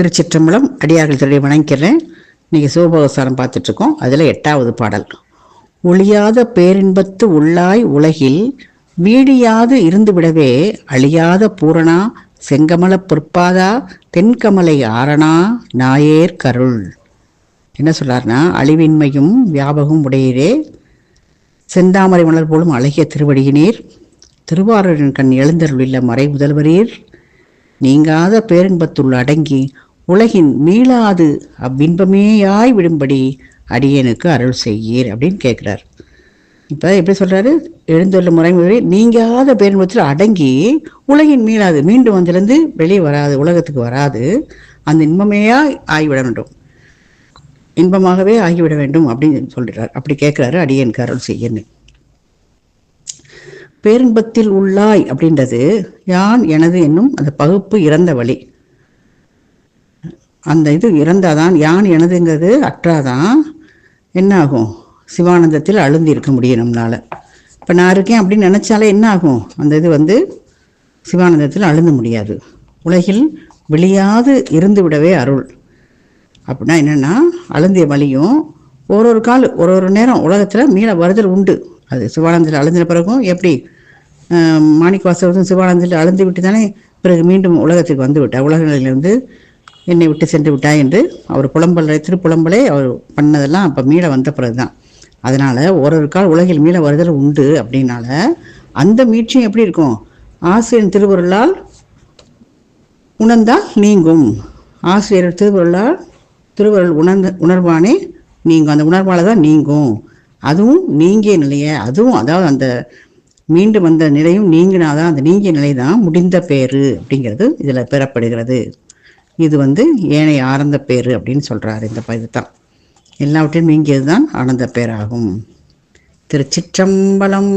திருச்சிற்றம்பலம் அடியார்கள் திருடி வணங்கிறேன் இன்றைக்கி சிவபோகசாரம் பார்த்துட்ருக்கோம். அதில் எட்டாவது பாடல். ஒளியாத பேரின்பத்து உள்ளாய் உலகில் வீடியாது இருந்துவிடவே அழியாத பூரணா செங்கமல பொற்பாதா தென்கமலை ஆரணா நாயேர் கருள். என்ன சொல்கிறார்னா அழிவின்மையும் வியாபகம் உடையரே. செந்தாமரை மலர் போலும் அழகிய திருவடியினீர். திருவாரூரின் கண் எழுந்தருள் இல்ல மறை முதல்வரீர். நீங்காத பேரின்பத்துள் அடங்கி உலகின் மீளாது அவ்வின்பமேயாய் விடும்படி அடியனுக்கு அருள் செய்யீர் அப்படின்னு கேட்குறார் இப்போ எப்படி சொல்கிறாரு எழுந்துள்ள முறை நீங்காத பேரின்பத்தில் அடங்கி உலகின் மீளாது மீண்டும் வந்திருந்து வெளியே வராது உலகத்துக்கு வராது அந்த இன்பமேயாய் ஆகிவிட வேண்டும். இன்பமாகவே ஆகிவிட வேண்டும் அப்படின்னு சொல்கிறார் அப்படி கேட்குறாரு அடியனுக்கு அருள் செய்யன்னு. பேரின்பத்தில் உள்ளாய் அப்படின்றது யான் எனது என்னும் அந்த பகுப்பு இறந்த வழி. அந்த இது இறந்தால் தான் யான் எனதுங்கிறது அற்றாதான் என்ன ஆகும் சிவானந்தத்தில் அழுந்தி இருக்க முடியும் நம்மளால். இப்போ நான் இருக்கேன் அப்படின்னு நினச்சாலே என்ன ஆகும் அந்த இது வந்து சிவானந்தத்தில் அழுந்த முடியாது. உலகில் விழியாது இருந்து விடவே அருள். அப்படின்னா என்னென்னா அழுந்திய வழியும் ஒரு ஒரு கால் ஒரு ஒரு நேரம் உலகத்தில் மீள வருதல் உண்டு. அது சிவானந்தத்தில் அழுந்தின பிறகும் எப்படி மாணிக்க வாசகரும் சிவானந்தத்தில் அழுந்து விட்டு தானே பிறகு மீண்டும் உலகத்துக்கு வந்து விட்டார். உலக என்னை விட்டு சென்று விட்டாய் என்று அவர் புலம்பலை திருப்புலம்பலே அவர் பண்ணதெல்லாம் அப்போ மீள வந்த பிறகு தான் அதனால் ஒரு ஒரு கால் உலகில் மீள வருதல் உண்டு அப்படின்னால அந்த மீட்சியும் எப்படி இருக்கும்? ஆசிரியர் திருவருளால் உணர்ந்தால் நீங்கும். ஆசிரியர் திருவருளால் திருவருள் உணர்ந்த உணர்வானே நீங்கும். அந்த உணர்வால் தான் நீங்கும். அதுவும் நீங்கிய நிலையை. அதுவும் அதாவது அந்த மீண்டும் வந்த நிலையும் நீங்கினாதான் அந்த நீங்கிய நிலை தான் முடிந்த பேரு அப்படிங்கிறது இதில் பெறப்படுகிறது. இது வந்து ஏனைய ஆனந்த பேர் அப்படின்னு சொல்கிறாரு இந்த இது தான் எல்லாவற்றையும் நீங்கியது தான் ஆனந்த பேராகும். திருச்சிற்றம்பலம்